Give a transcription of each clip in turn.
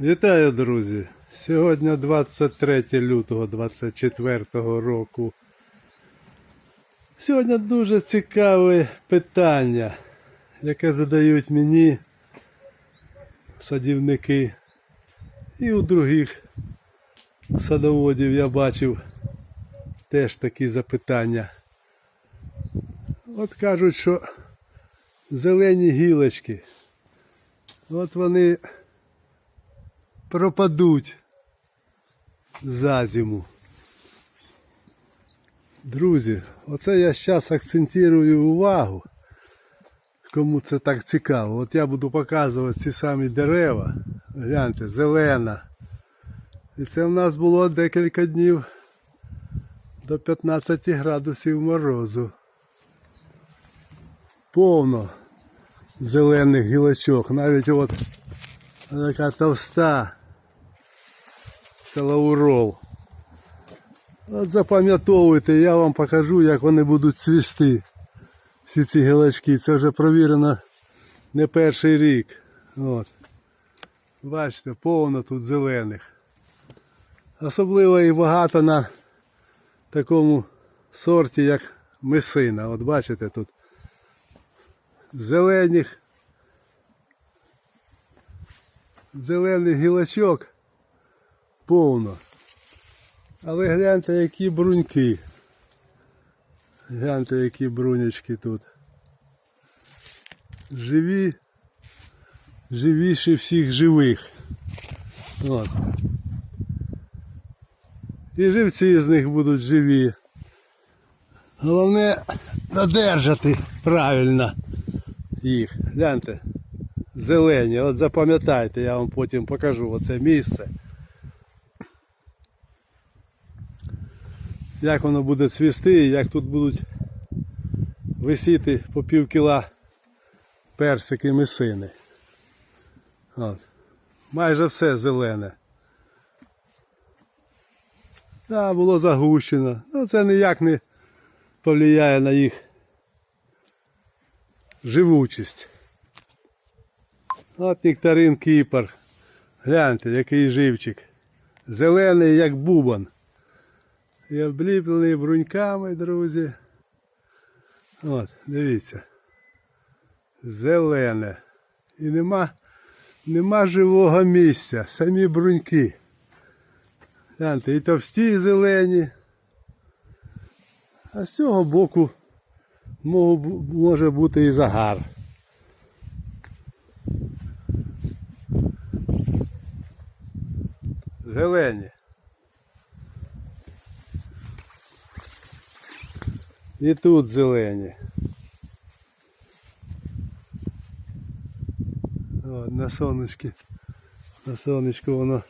Вітаю, друзі! Сьогодні 23 лютого 24 року. Сьогодні дуже цікаве питання, яке задають мені садівники. І у других садоводів я бачив теж такі запитання. От кажуть, що зелені гілочки, от вони пропадуть за зиму. Друзі, оце я зараз акцентую увагу. Кому це так цікаво. От я буду показувати ці самі дерева. Гляньте, зелена. І це в нас було декілька днів до 15 градусів морозу. Повно зелених гілочок. Навіть от така товста. Це лаурол. От запам'ятовуйте, я вам покажу, як вони будуть цвісти. Всі ці гілочки. Це вже провірено не перший рік. От. Бачите, повно тут зелених. Особливо і багато на такому сорті, як месина. От бачите тут зелених зелених гілочок повно. Але гляньте, які бруньки. Гляньте, які брунячки тут. Живі, живіші всіх живих. От. І живці з них будуть живі. Головне додержати правильно їх. Гляньте зелені. От запам'ятайте, я вам потім покажу оце місце. Як воно буде цвісти як тут будуть висіти по пів кіла персики месини. От. Майже все зелене. Да, було загущено. Ну це ніяк не повлияє на їх живучість. От нектарин кіпер. Гляньте, який живчик. Зелений, як бубон. І обліплений бруньками, друзі. От, дивіться. Зелене. І нема, нема живого місця. Самі бруньки. Гляньте, і товсті зелені. А з цього боку може бути і загар. Зелені. І тут зелені. О, на сонечки. На сонечку воно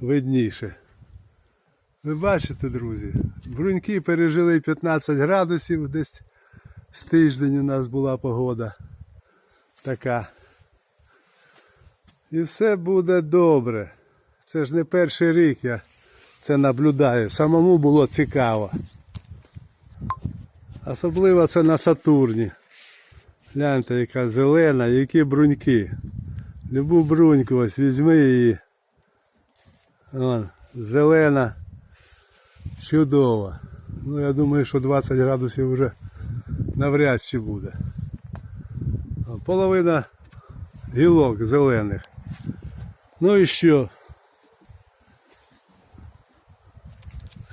видніше. Ви бачите, друзі, бруньки пережили 15 градусів, десь з тиждень у нас була погода така. І все буде добре. Це ж не перший рік я це наблюдаю. Самому було цікаво. Особливо це на Сатурні. Гляньте, яка зелена, які бруньки. Любу бруньку ось візьми її. Вон, зелена, чудова. Ну я думаю, що 20 градусів вже навряд чи буде. Половина гілок зелених. Ну і що?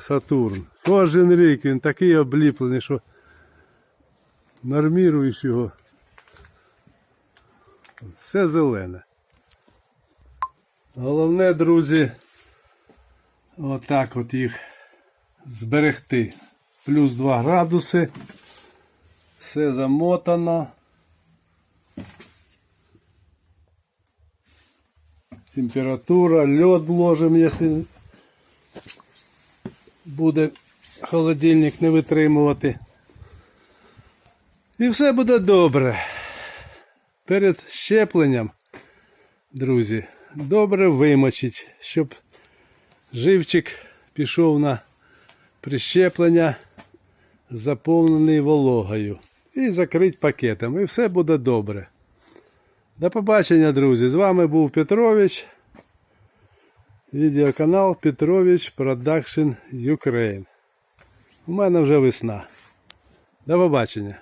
Сатурн. Кожен рік він такий обліплений, що норміруєш його. Все зелене. Головне, друзі, отак от їх зберегти. Плюс 2 градуси. Все замотано. Температура, лед вложим, якщо буде холодильник не витримувати. І все буде добре. Перед щепленням, друзі, добре вимочить, щоб живчик пішов на прищеплення, заповнений вологою. І закрить пакетом. І все буде добре. До побачення, друзі. З вами був Петрович. Відеоканал Петрович Продакшн Ukraine. У мене вже весна. До побачення.